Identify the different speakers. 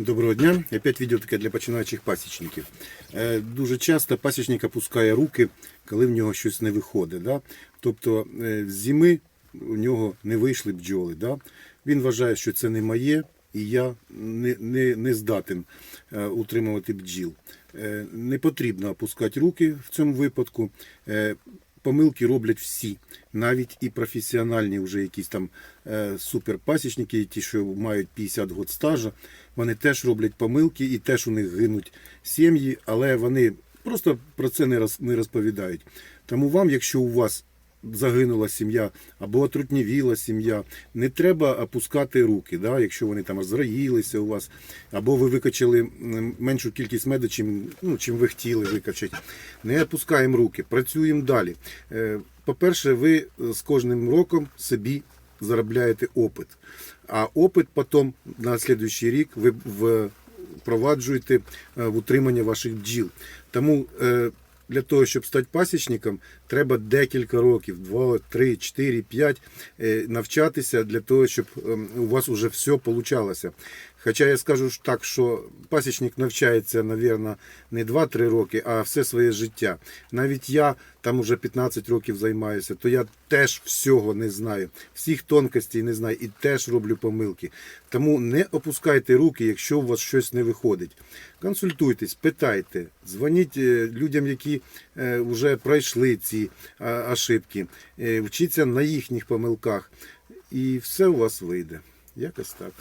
Speaker 1: Доброго дня. Опять відео таке для починаючих пасічників. Е, Дуже часто пасічник опускає руки, коли в нього щось не виходить. Да? Тобто е, з зими у нього не вийшли бджоли. Да? Він вважає, що це не моє, і я не, не, не здатен е, утримувати бджіл. Не потрібно опускати руки в цьому випадку. Помилки роблять всі, навіть і професіональні, вже якісь там е, суперпасічники, ті, що мають 50 год стажа, вони теж роблять помилки і теж у них гинуть сім'ї, але вони просто про це не розповідають. Тому вам, якщо у вас загинула сім'я або отрутнівіла сім'я, не треба опускати руки, да, якщо вони там розроїлися у вас, або ви викачали меншу кількість меду, чим, ну, чим ви хотіли викачати. Не опускаємо руки, працюємо далі. Е, По-перше, ви е, з кожним роком собі заробляєте опит. А опит потім на слідуючий рік ви впроваджуєте е, в утримання ваших бджіл. Тому для того, щоб стати пасічником, треба декілька років, 2, 3, 4, 5, е, навчатися для того, щоб ем, у вас вже все получалося. Хоча я скажу так, що пасічник навчається, мабуть, не 2-3 роки, а все своє життя. Навіть я там уже 15 років займаюся, то я теж всього не знаю, всіх тонкостей не знаю і теж роблю помилки. Тому не опускайте руки, якщо у вас щось не виходить. Консультуйтесь, питайте, дзвоніть е, людям, які вже пройшли ці ошибки, Е, вчіться на їхніх помилках, і все у вас вийде. Якось так.